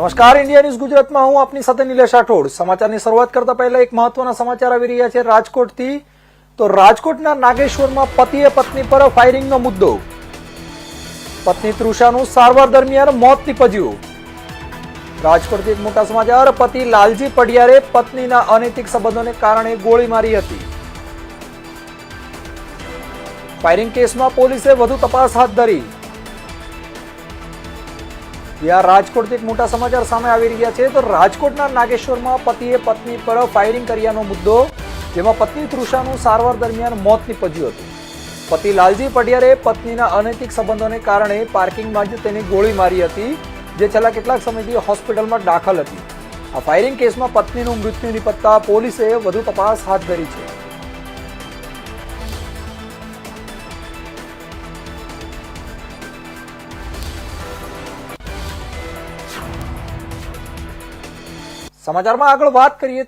નમસ્કાર, India news ગુજરાતમાં હું આપની સાથે નિલેશ રાઠોડ. સમાચારની શરૂઆત કરતા પહેલા એક મહત્વના સમાચાર આવી રહ્યા છે રાજકોટથી. તો રાજકોટના નાગેશ્વરમાં પતિએ પત્ની પર ફાયરિંગનો મુદ્દો. પત્ની તૃષાનું સારવાર દરમિયાન મોત નીપજ્યું. રાજકોટથી એક મોટા સમાચાર, પતિ લાલજી પડિયારે પત્નીના અનૈતિક સંબંધોને કારણે ગોળી મારી હતી. ફાયરિંગ કેસમાં પોલીસે વધુ તપાસ હાથ ધરી. જ્યાં રાજકોટથી એક મોટા સમાચાર સામે આવી રહ્યા છે, તો રાજકોટના નાગેશ્વરમાં પતિએ પત્ની પર ફાયરિંગ કર્યાનો મુદ્દો, જેમાં પત્ની તૃષાનું સારવાર દરમિયાન મોત નીપજ્યું હતું. પતિ લાલજી પટિયારે પત્નીના અનૈતિક સંબંધોને કારણે પાર્કિંગમાં જ તેની ગોળી મારી હતી, જે છેલ્લા કેટલાક સમયથી હોસ્પિટલમાં દાખલ હતી. આ ફાયરિંગ કેસમાં પત્નીનું મૃત્યુ નિપજતા પોલીસે વધુ તપાસ હાથ ધરી છે. સમાચારમાં આગળ વાત કરીએ